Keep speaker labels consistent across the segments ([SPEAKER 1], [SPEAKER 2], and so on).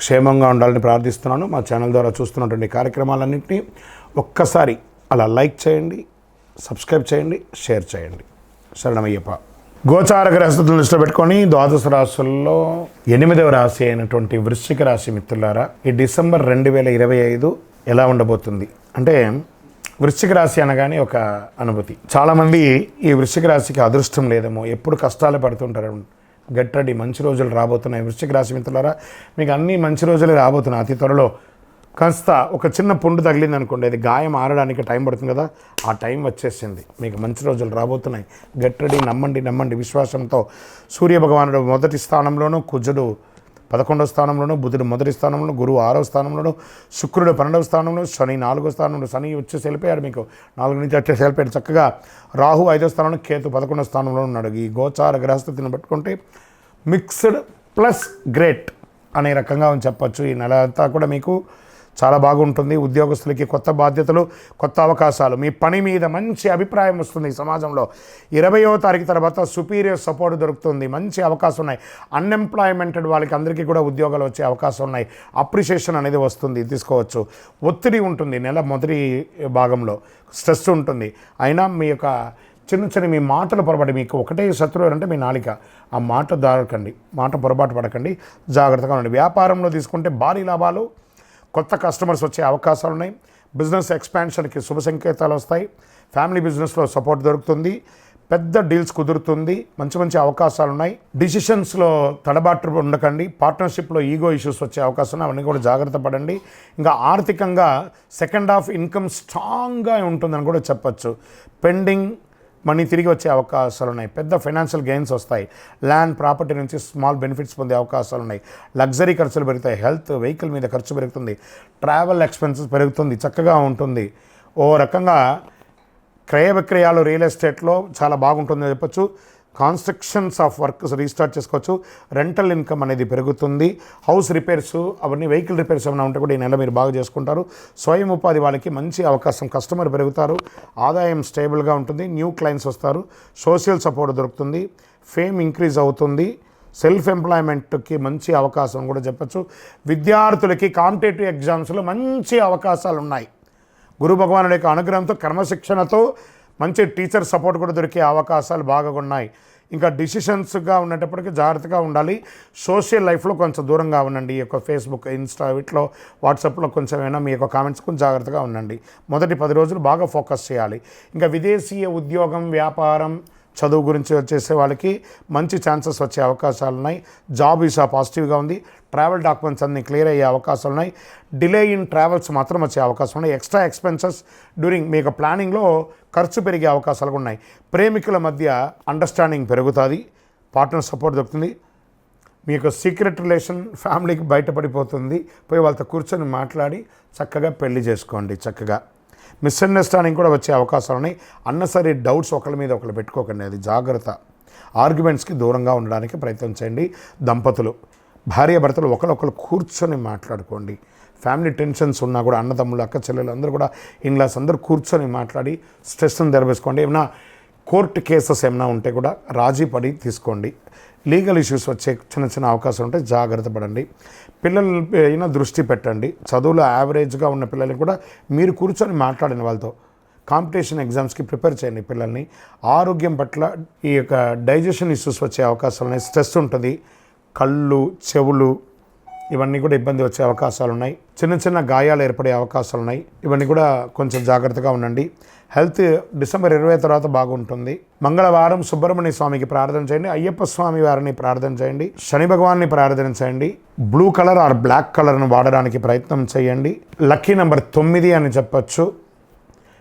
[SPEAKER 1] క్షేమంగా ఉండాలని ప్రార్థిస్తున్నాను. మా ఛానల్ ద్వారా చూస్తున్నటువంటి కార్యక్రమాలన్నింటినీ ఒక్కసారి అలా లైక్ చేయండి సబ్స్క్రైబ్ చేయండి షేర్ చేయండి. శరణమయ్యప్ప. గోచార గ్రహస్థితులను దృష్టిలో పెట్టుకొని ద్వాదశ రాశుల్లో ఎనిమిదవ రాశి అయినటువంటి వృశ్చిక రాశి మిత్రులారా ఈ డిసెంబర్ రెండు వేల ఇరవై ఐదు ఎలా ఉండబోతుంది? అంటే వృశ్చిక రాశి అనగానే ఒక అనుభూతి. చాలామంది ఈ వృశ్చిక రాశికి అదృష్టం లేదేమో ఎప్పుడు కష్టాలు పడుతుంటారు గట్టడి మంచి రోజులు రాబోతున్నాయి. వృశ్చిక రాశి మిత్రులారా మీకు అన్ని మంచి రోజులే రాబోతున్నాయి అతి త్వరలో. కాస్త ఒక చిన్న పుండు తగిలింది అనుకోండి అది గాయం ఆరడానికి టైం పడుతుంది కదా ఆ టైం వచ్చేసింది. మీకు మంచి రోజులు రాబోతున్నాయి. గట్టడి నమ్మండి నమ్మండి. విశ్వాసంతో సూర్యభగవానుడు మొదటి స్థానంలోనూ కుజుడు పదకొండవ స్థానంలోను బుధుడు మొదటి స్థానంలో గురువు ఆరవ స్థానంలోను శుక్రుడు పన్నెండవ స్థానంలో శని నాలుగో స్థానంలో శని వచ్చేసి వెళ్ళిపోయాడు మీకు. నాలుగు నుంచి వచ్చేసి వెళ్ళిపోయాడు చక్కగా రాహు ఐదో స్థానంలో కేతు పదకొండవ స్థానంలో ఉన్నాడు. ఈ గోచార గ్రహస్థితిని పట్టుకుంటే మిక్స్డ్ ప్లస్ గ్రేట్ అనే రకంగా చెప్పచ్చు. ఈ నెల అంతా కూడా మీకు చాలా బాగుంటుంది. ఉద్యోగస్తులకి కొత్త బాధ్యతలు కొత్త అవకాశాలు. మీ పని మీద మంచి అభిప్రాయం వస్తుంది ఈ సమాజంలో. ఇరవయో తారీఖు తర్వాత సుపీరియర్ సపోర్ట్ దొరుకుతుంది. మంచి అవకాశం ఉన్నాయి. అన్ఎంప్లాయ్మెంటెడ్ వాళ్ళకి అందరికీ కూడా ఉద్యోగాలు వచ్చే అవకాశం ఉన్నాయి. అప్రిషియేషన్ అనేది వస్తుంది. తీసుకోవచ్చు. ఒత్తిడి ఉంటుంది నెల మొదటి భాగంలో. స్ట్రెస్ ఉంటుంది. అయినా మీ యొక్క చిన్న చిన్న మీ మాటలు పొరపాటు మీకు ఒకటే శత్రువు అంటే మీ నాలిక. ఆ మాట దారకండి. మాట పొరపాటు పడకండి. జాగ్రత్తగా ఉండండి. వ్యాపారంలో తీసుకుంటే భారీ లాభాలు కొత్త కస్టమర్స్ వచ్చే అవకాశాలు ఉన్నాయి. బిజినెస్ ఎక్స్పాన్షన్కి శుభ సంకేతాలు వస్తాయి. ఫ్యామిలీ బిజినెస్లో సపోర్ట్ దొరుకుతుంది. పెద్ద డీల్స్ కుదురుతుంది. మంచి మంచి అవకాశాలు ఉన్నాయి. డిసిషన్స్లో తడబాటు ఉండకండి. పార్ట్నర్షిప్లో ఈగో ఇష్యూస్ వచ్చే అవకాశం ఉన్నాయి. అవన్నీ కూడా జాగ్రత్త పడండి. ఇంకా ఆర్థికంగా సెకండ్ హాఫ్ ఇన్కమ్ స్ట్రాంగ్గా ఉంటుందని కూడా చెప్పచ్చు. పెండింగ్ మనీ తిరిగి వచ్చే అవకాశాలు ఉన్నాయి. పెద్ద ఫైనాన్షియల్ గెయిన్స్ వస్తాయి. ల్యాండ్ ప్రాపర్టీ నుంచి స్మాల్ బెనిఫిట్స్ పొందే అవకాశాలు ఉన్నాయి. లగ్జరీ ఖర్చులు పెరుగుతాయి. హెల్త్ వెహికల్ మీద ఖర్చు పెరుగుతుంది. ట్రావెల్ ఎక్స్పెన్సెస్ పెరుగుతుంది. చక్కగా ఉంటుంది. ఓ రకంగా క్రయ విక్రయాలు రియల్ ఎస్టేట్లో చాలా బాగుంటుందని చెప్పొచ్చు. కాన్స్ట్రక్షన్స్ ఆఫ్ వర్క్స్ రీస్టార్ట్ చేసుకోవచ్చు. రెంటల్ ఇన్కమ్ అనేది పెరుగుతుంది. హౌస్ రిపేర్స్ అవన్నీ వెహికల్ రిపేర్స్ ఏమైనా ఉంటే కూడా ఈ నెల మీరు బాగా చేసుకుంటారు. స్వయం ఉపాధి వాళ్ళకి మంచి అవకాశం కస్టమర్ పెరుగుతారు. ఆదాయం స్టేబుల్గా ఉంటుంది. న్యూ క్లయింట్స్ వస్తారు. సోషల్ సపోర్ట్ దొరుకుతుంది. ఫేమ్ ఇంక్రీజ్ అవుతుంది. సెల్ఫ్ ఎంప్లాయ్మెంట్కి మంచి అవకాశం కూడా చెప్పచ్చు. విద్యార్థులకి కాంపిటేటివ్ ఎగ్జామ్స్లో మంచి అవకాశాలు ఉన్నాయి గురు భగవానుడి యొక్క అనుగ్రహంతో క్రమశిక్షణతో మంచి టీచర్ సపోర్ట్ కూడా దొరికే అవకాశాలు బాగా ఉన్నాయి. ఇంకా డిసిషన్స్గా ఉండేటప్పటికీ జాగ్రత్తగా ఉండాలి. సోషల్ లైఫ్లో కొంచెం దూరంగా ఉండండి. ఈ యొక్క ఫేస్బుక్ ఇన్స్టా వీటిలో వాట్సాప్లో కొంచెం ఏమైనా మీ యొక్క కామెంట్స్ కొంచెం జాగ్రత్తగా ఉండండి. మొదటి పది రోజులు బాగా ఫోకస్ చేయాలి. ఇంకా విదేశీయ ఉద్యోగం వ్యాపారం చదువు గురించి వచ్చేసే వాళ్ళకి మంచి ఛాన్సెస్ వచ్చే అవకాశాలు ఉన్నాయి జాబ్ వీసా పాజిటివ్గా ఉంది. ట్రావెల్ డాక్యుమెంట్స్ అన్నీ క్లియర్ అయ్యే అవకాశాలు ఉన్నాయి డిలే ఇన్ ట్రావెల్స్ మాత్రం వచ్చే అవకాశం ఉన్నాయి ఎక్స్ట్రా ఎక్స్పెన్సెస్ డ్యూరింగ్ మీ యొక్క ప్లానింగ్లో ఖర్చు పెరిగే అవకాశాలు ఉన్నాయి. ప్రేమికుల మధ్య అండర్స్టాండింగ్ పెరుగుతుంది. పార్ట్నర్ సపోర్ట్ దొరుకుతుంది. మీ యొక్క సీక్రెట్ రిలేషన్ ఫ్యామిలీకి బయటపడిపోతుంది. పోయి వాళ్ళతో కూర్చొని మాట్లాడి చక్కగా పెళ్ళి చేసుకోండి చక్కగా. మిస్అండర్స్టాండింగ్ కూడా వచ్చే అవకాశాలు ఉన్నాయి. అన్నసరి డౌట్స్ ఒకళ్ళ మీద ఒకరు పెట్టుకోకండి. అది జాగ్రత్త. ఆర్గ్యుమెంట్స్కి దూరంగా ఉండడానికి ప్రయత్నం చేయండి. దంపతులు భార్యాభర్తలు ఒకరు ఒకరొకరు కూర్చొని మాట్లాడుకోండి. ఫ్యామిలీ టెన్షన్స్ ఉన్నా కూడా అన్నదమ్ములు అక్క చెల్లెలు అందరూ కూడా ఇన్లాస్ అందరూ కూర్చొని మాట్లాడి స్ట్రెస్ని తెరవేసుకోండి ఏమైనా కోర్టు కేసెస్ ఏమైనా ఉంటే కూడా రాజీ పడి తీసుకోండి. లీగల్ ఇష్యూస్ వచ్చే చిన్న చిన్న అవకాశం ఉంటే జాగ్రత్త పడండి. పిల్లల అయినా దృష్టి పెట్టండి. చదువులో యావరేజ్గా ఉన్న పిల్లల్ని కూడా మీరు కూర్చొని మాట్లాడిన వాళ్ళతో కాంపిటీషన్ ఎగ్జామ్స్కి ప్రిపేర్ చేయండి పిల్లల్ని. ఆరోగ్యం పట్ల ఈ యొక్క డైజెషన్ ఇష్యూస్ వచ్చే అవకాశాలు ఉన్నాయి. స్ట్రెస్ ఉంటుంది. కళ్ళు చెవులు ఇవన్నీ కూడా ఇబ్బంది వచ్చే అవకాశాలు ఉన్నాయి చిన్న చిన్న గాయాలు ఏర్పడే అవకాశాలు ఉన్నాయి ఇవన్నీ కూడా కొంచెం జాగ్రత్తగా ఉండండి. హెల్త్ డిసెంబర్ ఇరవై తర్వాత బాగుంటుంది. మంగళవారం సుబ్రహ్మణ్య స్వామికి ప్రార్థన చేయండి. అయ్యప్ప స్వామి వారిని ప్రార్థన చేయండి. శని భగవాన్ని ప్రార్థన చేయండి. బ్లూ కలర్ ఆర్ బ్లాక్ కలర్ను వాడడానికి ప్రయత్నం చేయండి. లక్కీ నెంబర్ తొమ్మిది అని చెప్పచ్చు.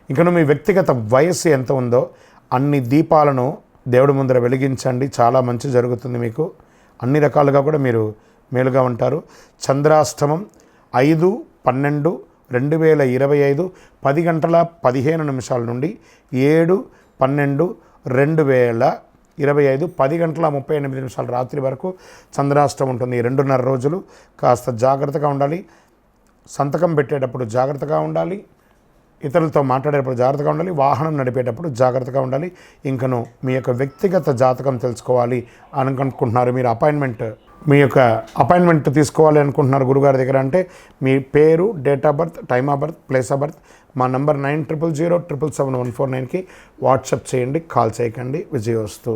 [SPEAKER 1] ఇంకను మీ వ్యక్తిగత వయస్సు ఎంత ఉందో అన్ని దీపాలను దేవుడి ముందర వెలిగించండి. చాలా మంచి జరుగుతుంది మీకు. అన్ని రకాలుగా కూడా మీరు మేలుగా ఉంటారు. చంద్రాష్టమం ఐదు పన్నెండు రెండు వేల ఇరవై ఐదు పది గంటల పదిహేను నిమిషాల నుండి ఏడు పన్నెండు రెండు వేల ఇరవై ఐదు పది గంటల ముప్పై ఎనిమిది నిమిషాల రాత్రి వరకు చంద్రాష్టమం ఉంటుంది. రెండున్నర రోజులు కాస్త జాగ్రత్తగా ఉండాలి. సంతకం పెట్టేటప్పుడు జాగ్రత్తగా ఉండాలి. ఇతరులతో మాట్లాడేటప్పుడు జాగ్రత్తగా ఉండాలి. వాహనం నడిపేటప్పుడు జాగ్రత్తగా ఉండాలి. ఇంకను మీ యొక్క వ్యక్తిగత జాతకం తెలుసుకోవాలి అనుకుంటున్నారు. మీరు అపాయింట్మెంట్ మీ యొక్క అపాయింట్మెంట్ తీసుకోవాలి అనుకుంటున్నారు గురుగారి దగ్గర అంటే మీ పేరు date of birth time of birth place of birth మా number nine triple zero triple seven one four నైన్కి వాట్సాప్ చేయండి కాల్ చేయకండి. విజయవస్తు